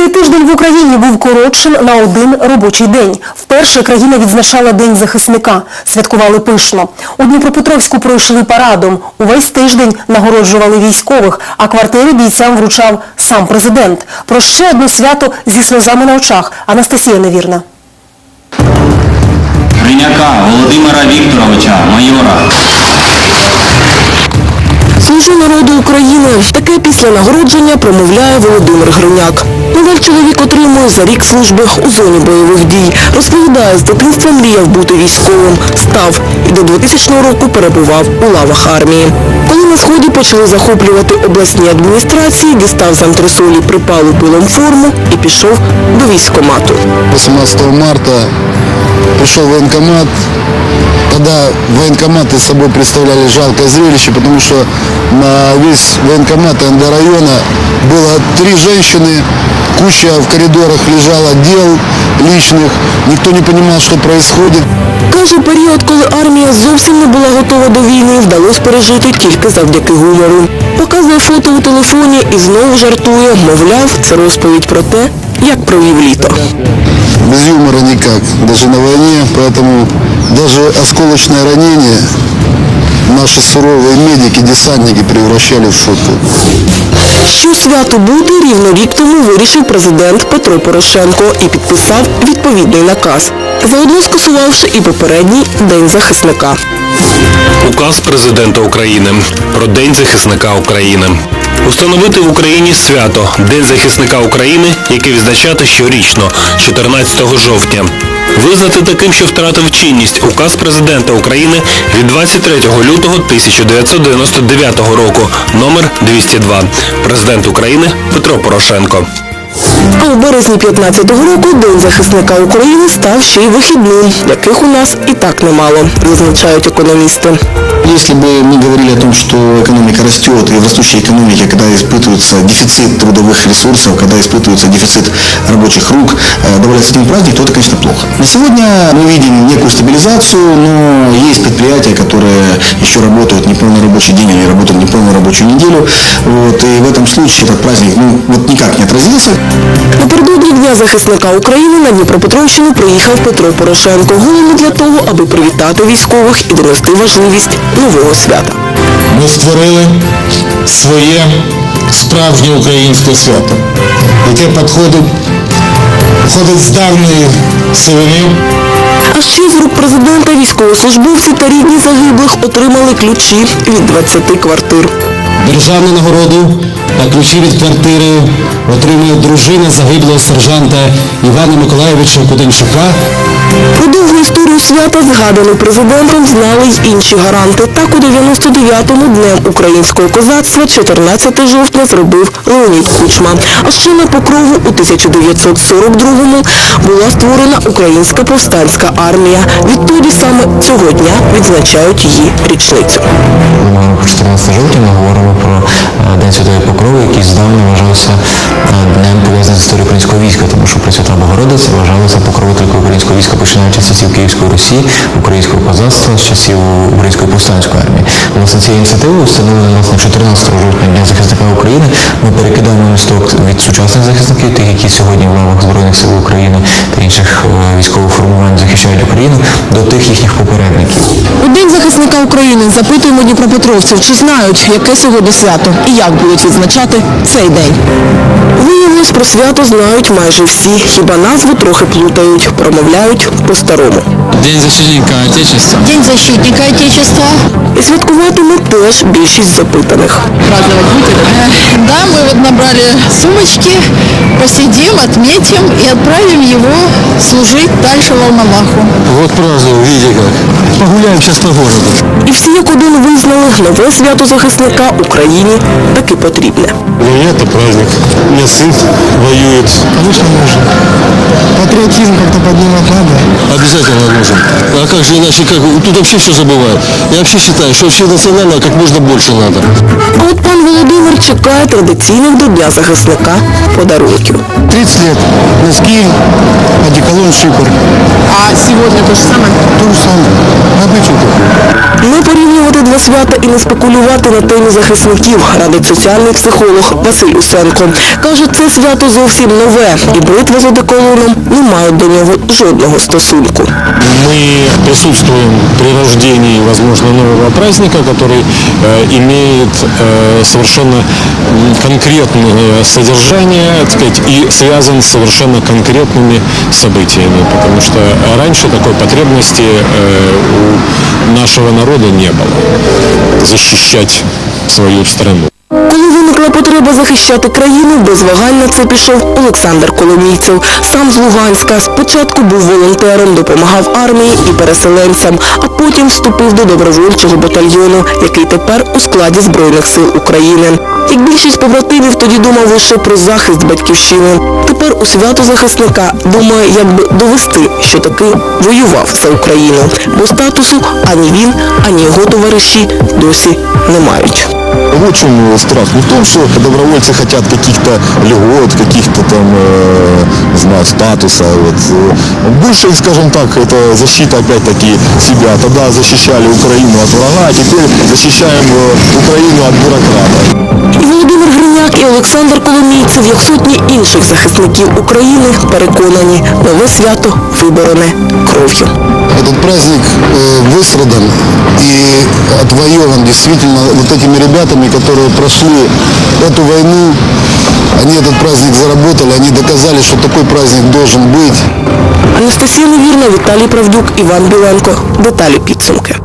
Цей тиждень в Україні був коротшим на один робочий день. Вперше країна відзначала День захисника. Святкували пишно. У Дніпропетровську пройшли парадом. Увесь тиждень нагороджували військових, а квартири бійцям вручав сам президент. Про ще одне свято зі сльозами на очах. Анастасія Невірна. Гриняка Володимира Вікторовича, майора. Служу народу України. Таке після нагородження промовляє Володимир Гриняк. Медаль чоловік отримує за рік служби у зоні бойових дій. Розповідає, з дитинства мріяв бути військовим. Став і до 2000 року перебував у лавах армії. Коли на сході почали захоплювати обласні адміністрації, дістав з антресолі припалу пилом форму і пішов до військкомату. 18 марта пришел в военкомат. Тогда военкоматы собой представляли жалкое зрелище, потому что на весь военкомат НД района было три женщины, куча в коридорах лежала дел личных, никто не понимал, что происходит. Каже, період, коли армія зовсім не була готова до війни, вдалося пережити тільки завдяки гумору. Показує фото у телефоні і знову жартує, мовляв, це розповідь про те, як провів літо. Без юмора никак, даже на войне, поэтому даже осколочное ранение наши суровые медики, десантники превращали в шутку. Що свято бути рівно рік тому вирішив президент Петро Порошенко і підписав відповідний наказ, заодно скасувавши і попередній День захисника. Указ президента України про День захисника України. Установити в Україні свято День захисника України, яке відзначати щорічно, 14 жовтня. Визнати таким, що втратив чинність указ президента України від 23 лютого 1999 року, номер 202. Президент України Петро Порошенко. А у березні 15-го року День захисника України став ще й вихідним, яких у нас і так немало, зазначають економісти. Если бы мы говорили о том, что экономика растет, и в растущей экономике, когда испытывается дефицит трудовых ресурсов, когда испытывается дефицит рабочих рук, э, добавляется один праздник, то это, конечно, плохо. На сегодня мы видим некую стабилизацию, но есть предприятия, которые еще работают не полный рабочий день, они работают не полную рабочую неделю. Вот, и в этом случае этот праздник ну, вот никак не отразился. Напередодні Дня захисника України на Дніпропетровщину приїхав Петро Порошенко. Головне для того, аби привітати військових і донести важливість нового свята. ми створили своє справжнє українське свято, яке підходить, походить з давньої сивини. А ще з рук президента військовослужбовці та рідні загиблих отримали ключі від 20 квартир. Державну нагороду та ключі від квартири отримує дружина загиблого сержанта Івана Миколаєвича Куденчука Про довгу історію свята, згадану президентом, знали й інші гаранти. Так у 99-му днем українського козацтва 14 жовтня зробив Леонід Кучма. А ще на покрову у 1942-му була створена Українська повстанська армія. Відтоді саме цього дня відзначають її річницю. Ми говоримо 14 жовтня, ми говоримо про е, День Святої Покрови, який здавна вважався е, днем пов'язаним з історією українського війська, тому що Пресвята Богородиця вважалася покровителькою українського війська, починаючи з часів Київської Русі, українського козацтва, з часів Української повстанської армії. Власне, цією ініціативою встановлено власне 14 жовтня Дня захисника України. Ми перекидаємо місток від сучасних захисників, тих, які сьогодні в лавах Збройних сил України та інших е, військових формувань захищають Україну, до тих їхніх попередників. У День захисника України запитуємо дніпропетровців, чи знають, яке сьогодні свято і як будуть відзначати цей день. Виявилось, про свято знають майже всі, хіба назву трохи плутають, промовляють по-старому. День защитника Отечества. День защитника Отечества. І святкуватиме теж більшість запитаних. Праздновать будете? Да, мы вот набрали сумочки, посидим, отметим и отправим его служить дальше в Волноваху. Вот празднуем, видите как. Погуляем сейчас по городу. І всі як один визнали, нове свято захисника Україні таки потрібне. Для меня это праздник. У меня сын воюет. Конечно, нужно. Патриотизм как-то поднимать надо. Обязательно нужен. А как же иначе, как тут вообще все забывают. Я вообще считаю, что вообще национального как можно больше надо. А от пан Володимир чекає традиційних до Дня захисника подарунків. 30 лет. Носки, одеколон, шипр. А сегодня то же самое? То же самое. Обычай. Не порівнювати два свята і не спекулювати на темі захисників, радить соціальний психолог Василь Усенко. Каже, це свято свято зовсім нове, і бритва з одеколоном не мають до нього жодного стосунку. Мы присутствуем при рождении, возможно, нового праздника, который э, имеет э, совершенно конкретное содержание, так сказать, и связан с совершенно конкретными событиями, потому что раньше такой потребности э, у нашего народа не было защищать свою страну. Коли виникла потреба захищати країну, без вагань на це пішов Олександр Коломійцев. Сам з Луганська. Спочатку був волонтером, допомагав армії і переселенцям, а потім вступив до добровольчого батальйону, який тепер у складі Збройних сил України. Як більшість побратимів тоді думав лише про захист батьківщини. Тепер у свято захисника думає, як би довести, що таки воював за Україну. Бо статусу ані він, ані його товариші досі не мають. В чем страх? Не в том, что добровольцы хотят каких-то льгот, каких-то там, э, не знаю, статуса. Вот. Э, Больше, скажем так, это защита опять-таки себя. Тогда защищали Украину от врага, а теперь защищаем э, Украину от бюрократа. І Володимир Гриняк, і Олександр Коломійцев, як сотні інших захисників України, переконані, нове свято виборене кров'ю. Этот праздник э, выстрадан и отвоеван действительно вот этими ребятами, которые прошли эту войну. Они этот праздник заработали, они доказали, что такой праздник должен быть. Анастасія Невірна, Віталій Правдюк, Іван Біленко. Деталі підсумки.